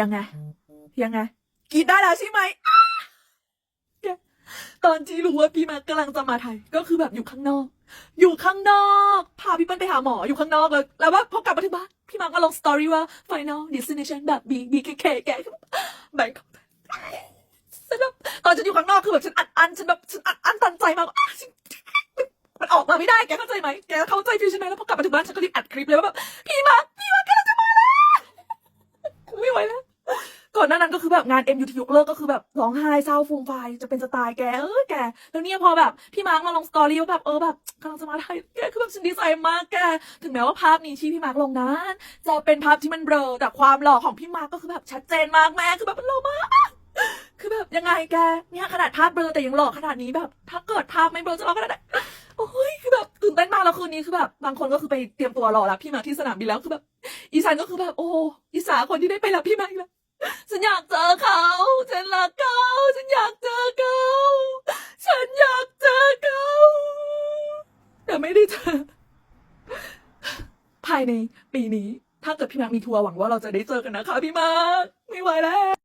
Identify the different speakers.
Speaker 1: ยังไง ยังไงกรีดได้แล้วใช่ไหม ตอนที่รู้ว่าพี่มากำลังจะมาไทย ก็คือแบบอยู่ข้างนอก อยู่ข้างนอก พาพี่เปิ้ลไปหาหมออยู่ข้างนอกเลย แล้วว่าพอกลับมาถึงบ้านพี่มาร์คก็ลงสตอรี่ว่า final destination แบบ B B K K แกแบงค์ฉันแบบตอนฉันอยู่ข้างนอกคือแบบฉันอัดอันฉันแบบฉันอัดอันตันใจมากมันออกมาไม่ได้แกเข้าใจไหมแกเข้าใจฟิวใช่ไหมแล้วพอกลับมาถึงบ้านฉันก็รีบอัดคลิปเลยว่าแบบพี่มา อนหน้านั้นก็คือแบบงาน MUT ยกเลิกก็คือแบบร้องไห้เศร้าฟูมไฟจะเป็นจะตายแกเออแกแล้วเนี่ยพอแบบพี่มาร์กมาลงสตอรี่ว่าแบบเออแบบกำลังจะมาไทยแกคือแบบฉันดีใจมากแกถึงแม้ว่าภาพนี้ที่พี่มาร์กลงนั้นจะเป็นภาพที่มันเบลอแต่ความหล่อของพี่มาร์กก็คือแบบชัดเจนมากแม่คือแบบมันหล่อมากคือแบบยังไงแกเนี่ยขนาดภาพเบลอแต่ยังหล่อขนาดนี้แบบ ถ้าเกิดภาพไม่เบลอจะหล่อขนาดไหนโอ้ยคือแบบตื่นเต้นมากแล้วคืนนี้คือแบบบางคนก็คือไปเตรียมตัวรอรับพี่มาร์กที่สนามบินแล้วคือแบบอีสานก็คือแบบโอ้อีสาคนที่ได้ไปรับพี่มาร์กแล้ว ฉันอยากเจอเขา ฉันรักเขา ฉันอยากเจอเขา ฉันอยากเจอเขา แต่ไม่ได้เจอ ภายในปีนี้ ถ้าเกิดพี่มาร์คมีทัวร์หวังว่าเราจะได้เจอกันนะคะพี่มาร์คไม่ไหวแล้ว